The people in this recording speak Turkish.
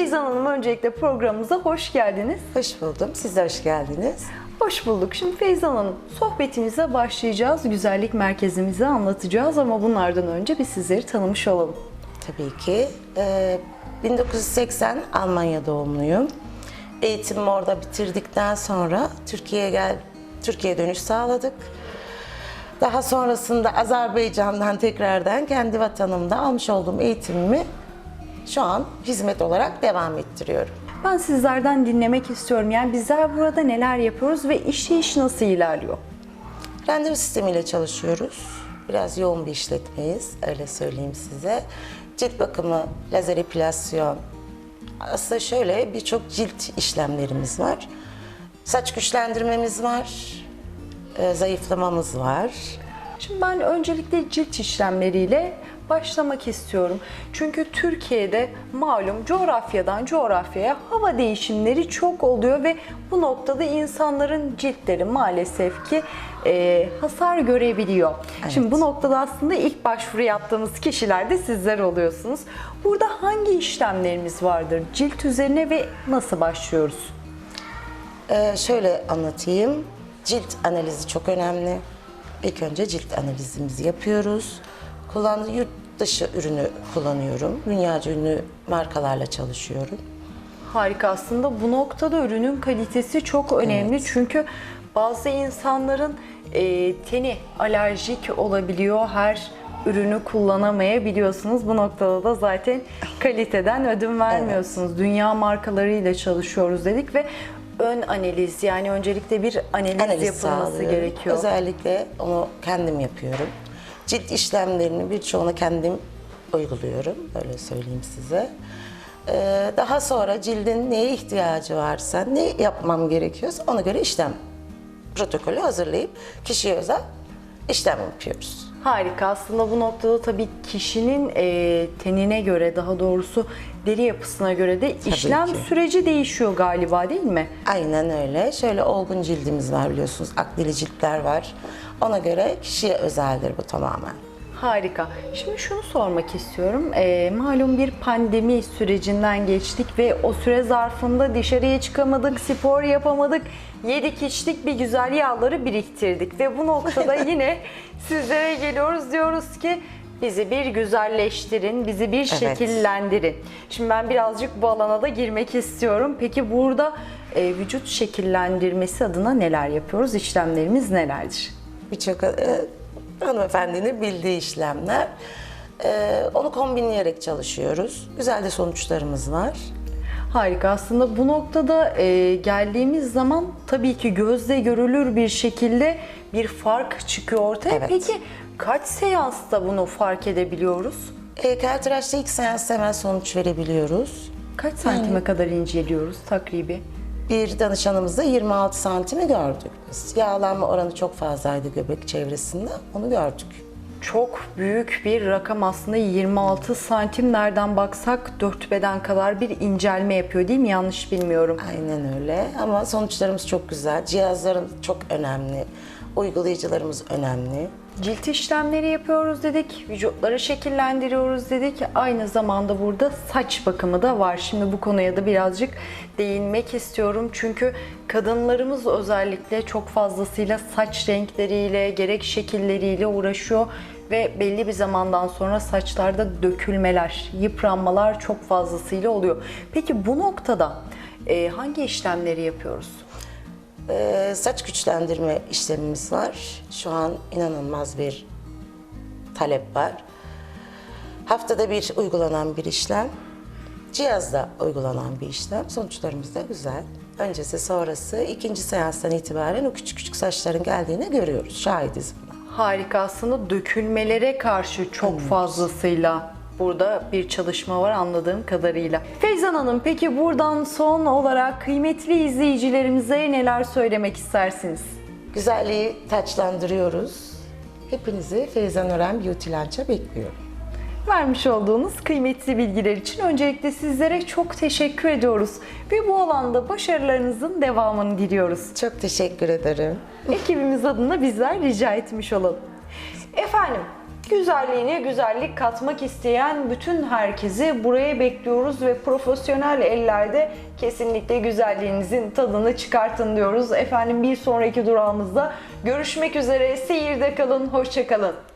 Feyzan Hanım öncelikle programımıza hoş geldiniz. Hoş buldum. Siz de hoş geldiniz. Hoş bulduk. Şimdi Feyzan Hanım sohbetimize başlayacağız. Güzellik merkezimizi anlatacağız ama bunlardan önce bir sizleri tanımış olalım. Tabii ki. Ee, 1980 Almanya doğumluyum. Eğitimimi orada bitirdikten sonra Türkiye'ye gel Türkiye dönüş sağladık. Daha sonrasında Azerbaycan'dan tekrardan kendi vatanımda almış olduğum eğitimimi şu an hizmet olarak devam ettiriyorum. Ben sizlerden dinlemek istiyorum. Yani bizler burada neler yapıyoruz ve işleyiş nasıl ilerliyor? Randevu sistemiyle çalışıyoruz. Biraz yoğun bir işletmeyiz, öyle söyleyeyim size. Cilt bakımı, lazer epilasyon. Aslında şöyle birçok cilt işlemlerimiz var. Saç güçlendirmemiz var, e, zayıflamamız var. Şimdi ben öncelikle cilt işlemleriyle başlamak istiyorum. Çünkü Türkiye'de malum coğrafyadan coğrafyaya hava değişimleri çok oluyor ve bu noktada insanların ciltleri maalesef ki e, hasar görebiliyor. Şimdi bu noktada aslında ilk başvuru yaptığımız kişiler de sizler oluyorsunuz. Burada hangi işlemlerimiz vardır cilt üzerine ve nasıl başlıyoruz? Ee, şöyle anlatayım. Cilt analizi çok önemli. İlk önce cilt analizimizi yapıyoruz. Kullandığı yurt dışı ürünü kullanıyorum. Dünyaca ünlü markalarla çalışıyorum. Harika aslında bu noktada ürünün kalitesi çok önemli çünkü bazı insanların e, teni alerjik olabiliyor her ürünü kullanamayabiliyorsunuz. Bu noktada da zaten kaliteden ödün vermiyorsunuz. Dünya markalarıyla çalışıyoruz dedik ve ön analiz yani öncelikle bir analiz, Analiz yapılması sağlıyorum. gerekiyor. Özellikle onu kendim yapıyorum. Cilt işlemlerini birçoğunu kendim uyguluyorum. Öyle söyleyeyim size. Ee, daha sonra cildin neye ihtiyacı varsa, ne yapmam gerekiyorsa ona göre işlem protokolü hazırlayıp kişiye özel işlem yapıyoruz. Harika. Aslında bu noktada tabii kişinin e, tenine göre daha doğrusu deri yapısına göre de işlem ki. süreci değişiyor galiba değil mi? Aynen öyle. Şöyle olgun cildimiz var biliyorsunuz. Akdeli ciltler var. Ona göre kişiye özeldir bu tamamen. Harika. Şimdi şunu sormak istiyorum. Ee, malum bir pandemi sürecinden geçtik ve o süre zarfında dışarıya çıkamadık, spor yapamadık, yedik içtik bir güzel yağları biriktirdik. Ve bu noktada yine sizlere geliyoruz diyoruz ki bizi bir güzelleştirin, bizi bir şekillendirin. Şimdi ben birazcık bu alana da girmek istiyorum. Peki burada e, vücut şekillendirmesi adına neler yapıyoruz? İşlemlerimiz nelerdir? Birçok e, hanımefendinin bildiği işlemler. E, onu kombinleyerek çalışıyoruz. Güzel de sonuçlarımız var. Harika. Aslında bu noktada e, geldiğimiz zaman tabii ki gözle görülür bir şekilde bir fark çıkıyor ortaya. Evet. Peki kaç seansta bunu fark edebiliyoruz? E, Keltıraş'ta ilk seans hemen sonuç verebiliyoruz. Kaç santime kadar inceliyoruz takribi? Bir danışanımızda 26 santimi gördük biz. Yağlanma oranı çok fazlaydı göbek çevresinde. Onu gördük. Çok büyük bir rakam aslında 26 santim nereden baksak 4 beden kadar bir incelme yapıyor değil mi? Yanlış bilmiyorum. Aynen öyle ama sonuçlarımız çok güzel. Cihazlarımız çok önemli. Uygulayıcılarımız önemli. Cilt işlemleri yapıyoruz dedik, vücutları şekillendiriyoruz dedik. Aynı zamanda burada saç bakımı da var. Şimdi bu konuya da birazcık değinmek istiyorum. Çünkü kadınlarımız özellikle çok fazlasıyla saç renkleriyle, gerek şekilleriyle uğraşıyor ve belli bir zamandan sonra saçlarda dökülmeler, yıpranmalar çok fazlasıyla oluyor. Peki bu noktada e, hangi işlemleri yapıyoruz? Ee, saç güçlendirme işlemimiz var. Şu an inanılmaz bir talep var. Haftada bir uygulanan bir işlem. Cihazda uygulanan bir işlem. Sonuçlarımız da güzel. Öncesi sonrası ikinci seanstan itibaren o küçük küçük saçların geldiğini görüyoruz. Şahidiz buna. Harika aslında dökülmelere karşı çok fazlasıyla burada bir çalışma var anladığım kadarıyla. Feyzan Hanım peki buradan son olarak kıymetli izleyicilerimize neler söylemek istersiniz? Güzelliği taçlandırıyoruz. Hepinizi Feyzan Ören Beauty Lunch'a bekliyorum. Vermiş olduğunuz kıymetli bilgiler için öncelikle sizlere çok teşekkür ediyoruz ve bu alanda başarılarınızın devamını diliyoruz. Çok teşekkür ederim. Ekibimiz adına bizler rica etmiş olalım. Efendim, Güzelliğine güzellik katmak isteyen bütün herkesi buraya bekliyoruz ve profesyonel ellerde kesinlikle güzelliğinizin tadını çıkartın diyoruz. Efendim bir sonraki durağımızda görüşmek üzere. Seyirde kalın, hoşça kalın.